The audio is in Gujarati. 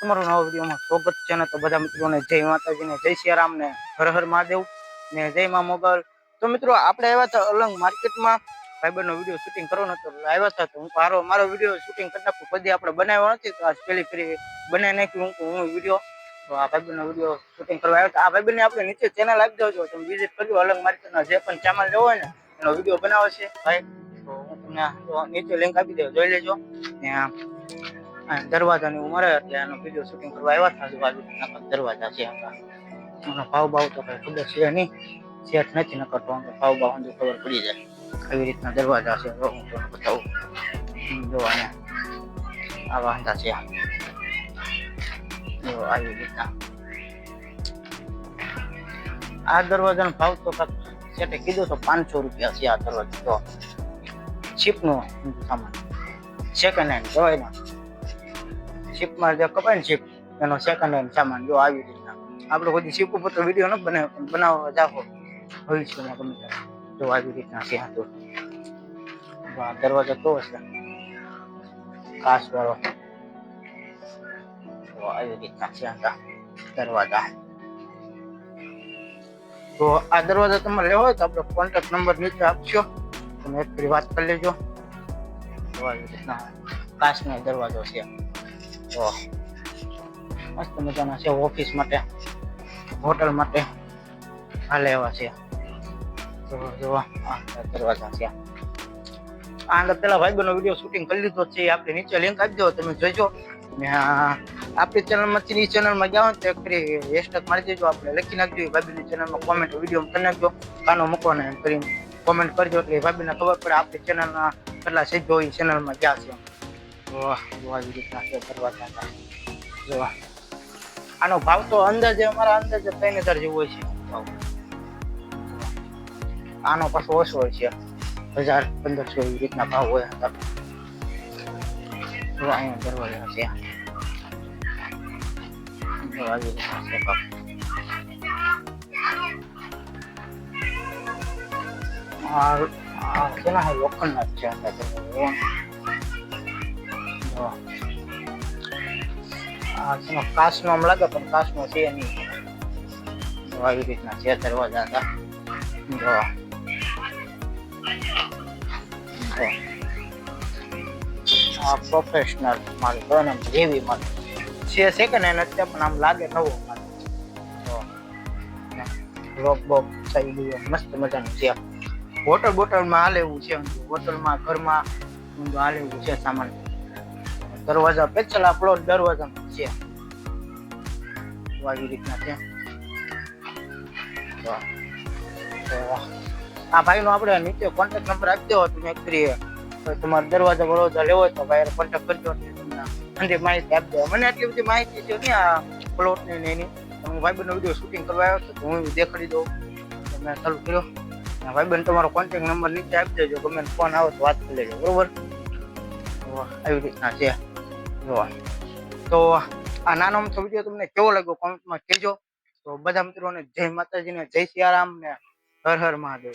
તમારું નવા વિડીયોમાં સ્વાગત છે ને તો બધા મિત્રોને જય માતાજીને જય સિયારામ ને હર હર મહાદેવ ને જય મા મોગલ. તો મિત્રો, આપણે આવ્યા હતા અલંગ માર્કેટમાં. ફાઈબરનો વીડિયો શૂટિંગ કરવાનો હતો, આવ્યા હતા તો હું મારો મારો વીડિયો શૂટિંગ કરી નાખું. કદી આપણે બનાવ્યો નથી, તો આજ પેલી ફરી બનાવી નાખ્યું હું હું વીડિયો. તો આ ભાઈબંધનો વીડિયો શૂટિંગ કરવા આવ્યો આ ભાઈબંધને આપણે નીચે ચેનલ આપી દેજો તમે વિઝિટ કરજો, અલંગ માર્કેટના જે પણ ચામલ લેવો હોય ને, એનો વીડિયો બનાવે છે. ભાઈ, તો હું તમને નીચે લિંક આપી દઉં જોઈ લેજો. ને દરવાજાની ઉંમર એટલે એનો વીડિયો શૂટિંગ કરવા આવ્યા હતા આજુબાજુ દરવાજા છે એનો ભાવ ભાવ તો કઈ ખબર છે નહીં. સેટ નથી નકરતો, આમ તો ભાવ ભાવ અંગે ખબર પડી જાય. આવી રીતના દરવાજા છે હું તમને બતાવું. જો અહીંયા આ વાંધા છે જો આવી રીતના. આ દરવાજાનો ભાવ તો સેટે કીધું તો પાંચસો રૂપિયા છે આ દરવાજો. તો શિપનો સામાન. સેકન્ડ હેન્ડ કહેવાય શિપમાં જે કપાય ને શિપ એનો સેકન્ડ હેન્ડ સામાન જો આવી રીતના આપણે કોઈ શિપ ઉપર તો વીડિયો ન બને, બનાવવા જાઓ ભવિષ્યમાં ગમે ત્યારે. જો આવી રીતના છે તો. આ દરવાજો તો છે? કાચ વાળો. તો આવી રીતના છે દરવાજા. તો આ દરવાજા તમારે લેવો હોય તો આપણો કોન્ટેક્ટ નંબર નીચે આપશો. તમે એક ફરી વાત કરી લેજો. આવી રીતના દરવાજો છે. તો મસ્ત મજાના છે ઓફિસ માટે. હોટલ માટે. હાલે એવા છે. જોવા દરવાજા છે. આ અંદર વીડિયો શૂટિંગ કરી લીધો છે. આપણે નીચે લિંક આપી દો તમે જોજો. ને આપણી ચેનલમાંથી ચેનલમાં ને તો એક ફરી હેશટેગ મારી દેજો. આપણે લખી નાખજો ભાઈબંધની ચેનલમાં કોમેન્ટ વીડિયો કરી નાખજો. કાનો એમ કરીને કોમેન્ટ કરજો. એટલે ભાઈબંધને ખબર પડે, આપણી ચેનલના કેટલા સભ્યો એ ચેનલમાં ગયા છે. વાહ જો આવી રીતના છે કરવા હતા. જો આનો ભાવ તો અંદાજે અમારા અંદાજે ત્રણ હજાર જેવો છે ભાવ. આનો પાછો ઓછો હોય છે. હજાર, પંદરસો એવી રીતના ભાવ હોય હતા જો અહીંયા દરવાજા છે. જો છે આ આ લોખંડના છે આટલા ને કાચનો આમ લાગે પણ કાચનો છે નહીં. આવી રીતના છે, દરવાજા હતા. જો. જો. આ પ્રોફેશનલ માલ બને જેવી માલ છે સેકન્ડ હેન્ડ અત્યારે પણ આમ લાગે નવો માલ લોક બોક થઈ ગયું. મસ્ત મજાનું છે. હોટલ બોટલમાં હાલે એવું છે હોટલમાં, ઘરમાં હાલે એવું છે સામાન. દરવાજા પેચલા પ્લોટ દરવાજા છે. આવી રીતના છે. આ ભાઈનો આપણે નીચે કોન્ટેક્ટ નંબર આપી દેવો તમે ફ્રી તમારે દરવાજા બરોજા લેવો હોય તો ભાઈ કોન્ટેક્ટ કરજો તમને માહિતી આપી દેવા. મને આટલી બધી માહિતી છે નહીં આ પ્લોટની ને એની. હું ભાઈબંધનો વીડિયો શૂટિંગ કરવા આવ્યો તો હું દેખાડી દઉં. મેં ચાલુ કર્યો. ભાઈબંધ તમારો કોન્ટેક્ટ નંબર નીચે આપી દેજો. ગમે ફોન આવે તો વાત કરી લેજો. બરોબર? આવી રીતના છે. જોવા તો આ નાનો અમથો વીડિયો તમને કેવો લાગ્યો? કોમેન્ટમાં કહેજો. તો બધા મિત્રોને જય માતાજીને જય સિયારામ ને હર હર મહાદેવ.